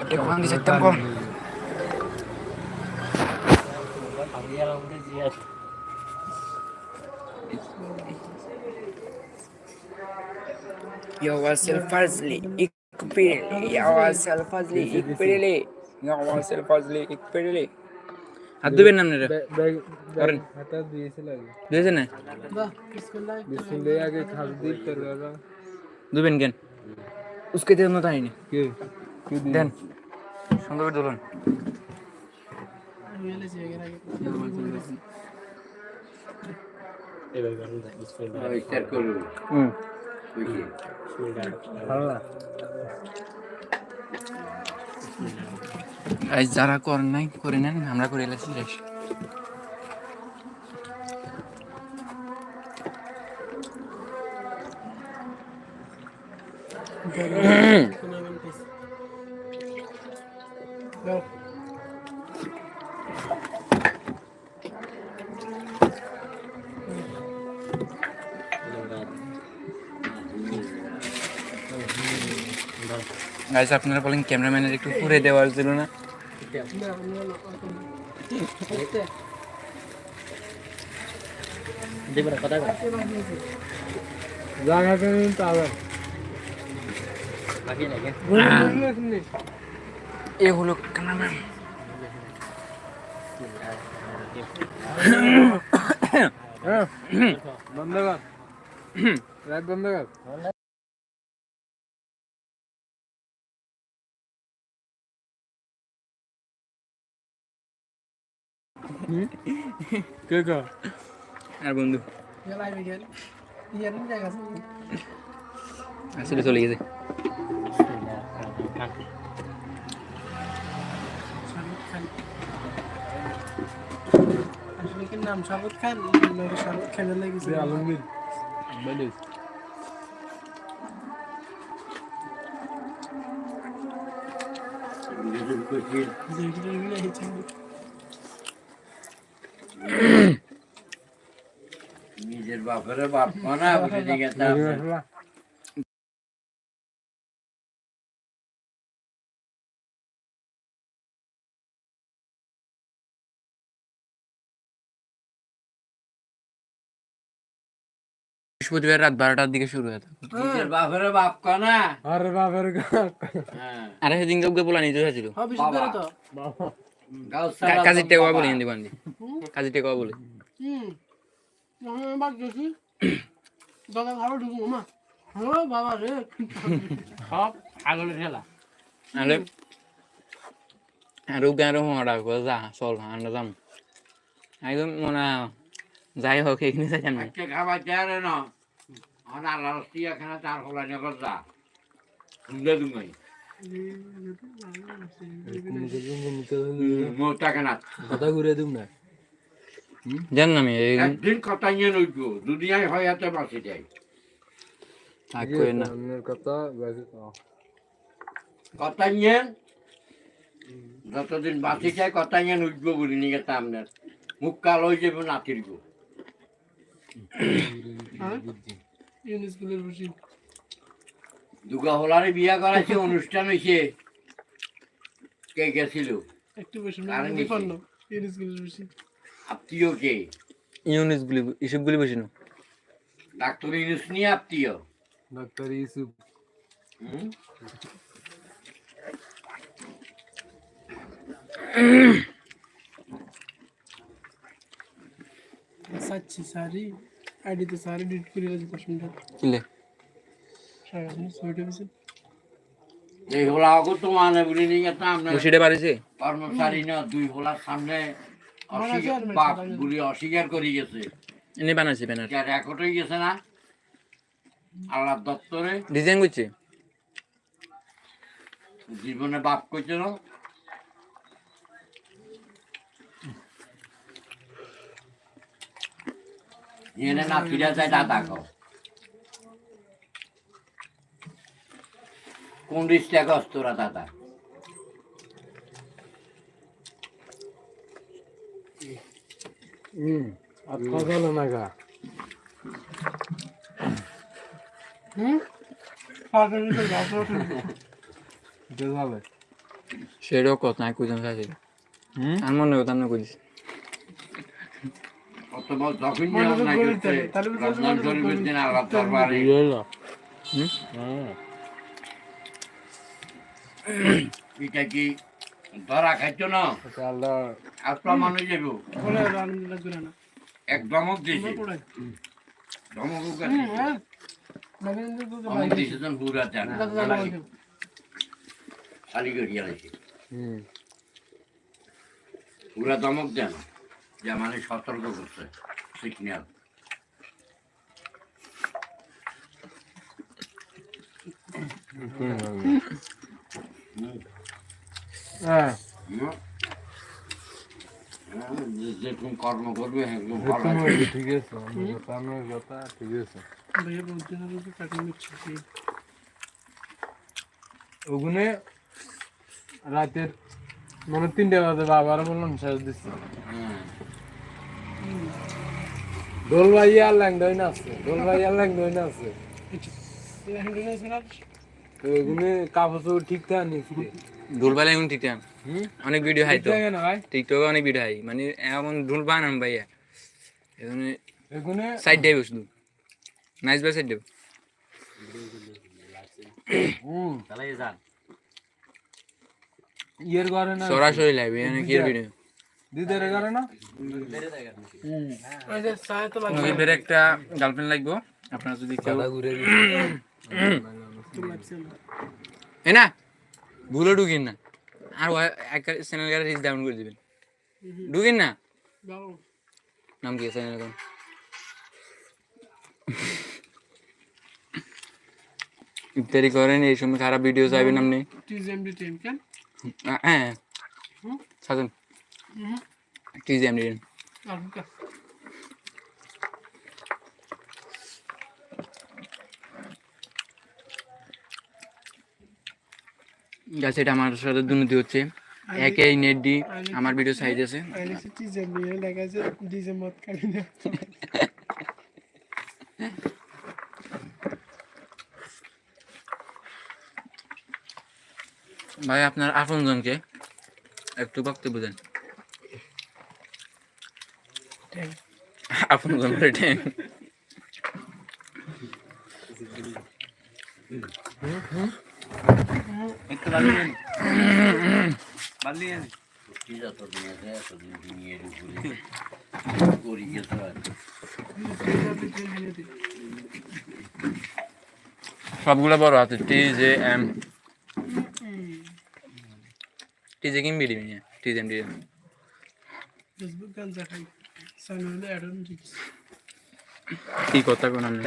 Ada kurang di setem kok. yourself firstly experience yourself firstly experience yourself firstly experience হাত দিবেন না আপনারা? করেন দিয়েছে না? দুবেন কেন? উসকে দেন না তাই নি দেন সুন্দর করে তুলুন হুম। আজ যারা করেন নাই করে নেন আমরা করে এলাছি গাইস আপনারা বলেন ক্যামেরাম্যানের একটু ঘুরে দেওয়ার ছিল না? এ হলো ক্যামেরাম্যান। বন্ধ কর। রাত বন্ধ কর। কে কা? আর বন্ধু? আসলে চলে গেছে। নাম? শাহরুখ খান? শাহরুখ খানের লেগেছে আলমগীর। বলিস হয়েছে নিজের বাপের বাপ মানা বুঝে দিকে বৃহস্পতিবার রাত বারোটার দিকে শুরু হয় নিজের বাপের বাপ কানা আরে বাপের হ্যাঁ। আরে সেদিন বলা নিতে হয়েছিল। হ্যাঁ কাজের টেকা বলে হিন্দি বান্দি কাজের টেকা বলে। বাদ গেছি দাদা খাবার ঢুকবো মা। হ্যাঁ বাবা রে। সব ছাগলের খেলা। আরে ওকে আরও হওয়া ডাকবো যা চল আমরা যাম। একদম মনে যাই হোক এখানে যাই আমি আজকে খাবার চারে না। টিয়া খানা চার হলা নেবার যা। সুন্দর দুমাই মোটা খানা কথা ঘুরে দিম না? জান আমি একদিন কথা নিয়ে নইব দুনিয়ায় হয় এত বাঁচে করে না। কথা নিয়ে যতদিন বাঁচি যায় কথা নিয়ে নইব বলি নিয়ে আপনার মুখ কালো হয়ে যাবে নাতির গো। দুগা হোলারে বিয়া করাইছে অনুষ্ঠান হয়েছে কে গেছিল? একটু বেশি আত্মীয় কে? ইউনিস গুলি এসব গুলি বসিনো। ডাক্তার ইউনুস নিয়ে আত্মীয়? ডাক্তার ইউসুফ। হুম? সাচ্ছি সারি সারি ডিট করে গেছে কিলে সারা এই হোলা আগত তো মানে বলি নিয়ে আপনার বসিটা পারিছে কর্মচারী না দুই হোলার সামনে মানে বাপ বুড়ি অস্বীকার করে গেছে। এনে বানাইছে ব্যানার যা রেকর্ড হয়ে গেছে না? আল্লাহ দপ্তরে ডিজাইন করছে জীবনে বাপ করছিল এনে না ফিরে যায় দাদা কও কোন তোরা দাদা? হুম আর হলো না গা? হুম পাঁচ মিনিট গাছ ভালো সেটাও কত নাই হুম? আর মনে আমি কইছি। যখন তো করতে তো। দিন দরবারে হুম? এটা কি ধরা খাইছো না? আর প্রমাণ হয়ে যাব বলে আলহামদুলিল্লাহ করে না এক ধমক দিয়েছে। ধমক হ্যাঁ মানে ধমক দিয়েছে তখন খালি ধমক দেন। যা মানে সতর্ক করছে সিগন্যাল হ্যাঁ যেরকম কর্ম করবে একদম ভালো ঠিক আছে কথা ঠিক আছে ভাইয়া বলছে না তো কাটিং নিচ্ছে ওখানে রাতের মানে তিনটে বাজে বাবার বললাম শেষ দিচ্ছি। দোল ভাই আর ল্যাংডই না আছে দোল ভাই আর ল্যাংডই না আছে তো ওখানে কাপড় ঠিক থাকে নিচ্ছে ঢুল পালে এখন ঠিক টাইম অনেক ভিডিও হাই তো। টিকটকে অনেক ভিডিও হাই। মানে এমন ঢুল বানান ভাইয়া। এখানে সাইড দেবে শুধু নাইস বাই সাইড দেবে। হুম। ইয়ের ঘরে না সরাসরি লাইভ এখানে কি ভিডিও দিদের ঘরে না? একটা গার্লফ্রেন্ড লাগবো। আপনারা যদি কেউ এ না। ভুলে ঢুকিন না। আর চ্যানেল গাড়ি রিচ ডাউন করে দিবেন। ঢুকিন না? নাম কি চ্যানেল ইত্যাদি করেন এই সময় খারাপ ভিডিও চাইবেন আপনি। হ্যাঁ। হুম? টিজি এমডি গাছ এটা আমার সাথে দুর্নীতি হচ্ছে। একে নেট ডি আমার ভিডিও সাইজ আছে। ভাই আপনার আপনজনকে একটু বক্তব্য দেন। আপনজন করে কি যত দুনিয়াতে এতদিন দুনিয়ার উপরে করি গেছে আর সবগুলো বড় আছে T J M T J BD মিয়া? টি জে এম ফেসবুক খাই চ্যানেলে অ্যাড অন কি কথা কোন আমি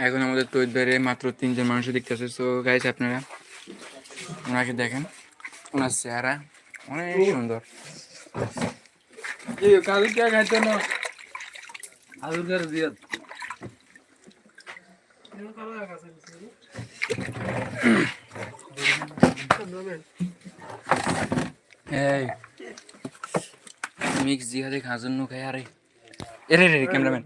এখন আমাদের তৈরি বেড়ে মাত্র তিনজন মানুষ দেখতেছে সো গাইছে আপনারা ওনাকে দেখেন। ওনার চেহারা অনেক সুন্দর। এই কাল কে খাইতে না? আলু দিয়ে এরকম কারও একা আছে ক্যামেরাম্যান এই মিক্স জিহাদে খাজুন নু খাই আরে এরে রে ক্যামেরাম্যান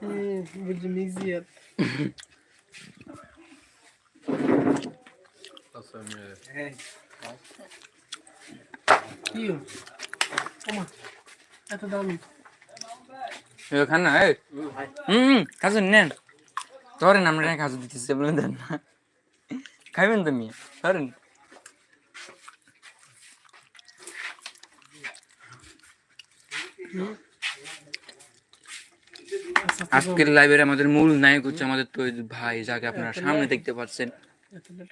হুম বুঝছি মিউজিয়াম কি ওমা এত দামি এ খান না এই হুম খাজুন নেন ধরেন আমরা খাজু দিতেছি বলে দেন না খাইবেন তো মিয়া ধরেন আজকের লাইভের আমাদের মূল নায়ক হচ্ছে আমাদের তো ভাই যাকে আপনারা সামনে দেখতে পাচ্ছেন। এতটা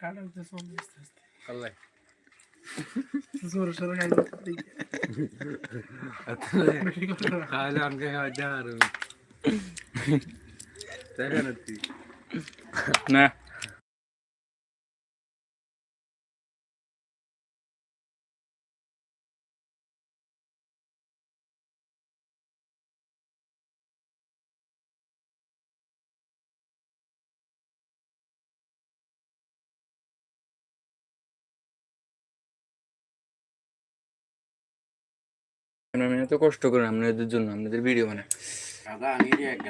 ক্যামেরাম্যান এত কষ্ট করেন আপনাদের জন্য আপনাদের ভিডিও বানায়। আনি রে এক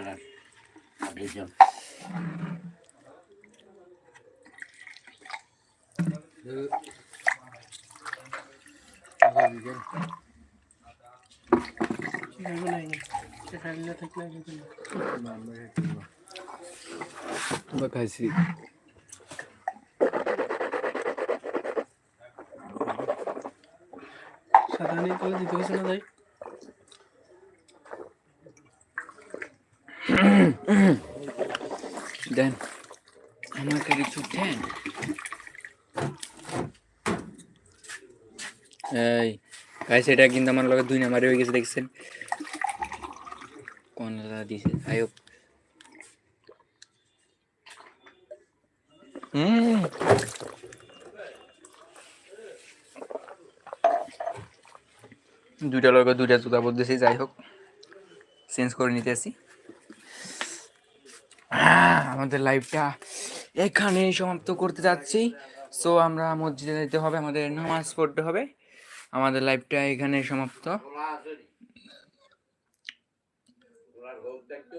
বা খাইছি। সাদা নিয়ে দিতে হয়েছে না তাই? দেন, আমাকে কিছু দেন। এই গাইস এটা কিন্তু আমার লগে দুই নাম্বারে হয়ে গেছে, দেখছেন? কোন লাগা দিছে? আয়ো হুম। দুইটা লগে দুইটা জুতা বলতেছি যাই হোক। চেঞ্জ করে নিতে আসি। আমাদের লাইফটা এখানে সমাপ্ত করতে যাচ্ছি। সো আমরা মসজিদে যেতে হবে, আমাদের নামাজ পড়তে হবে। আমাদের লাইফটা এখানে সমাপ্ত।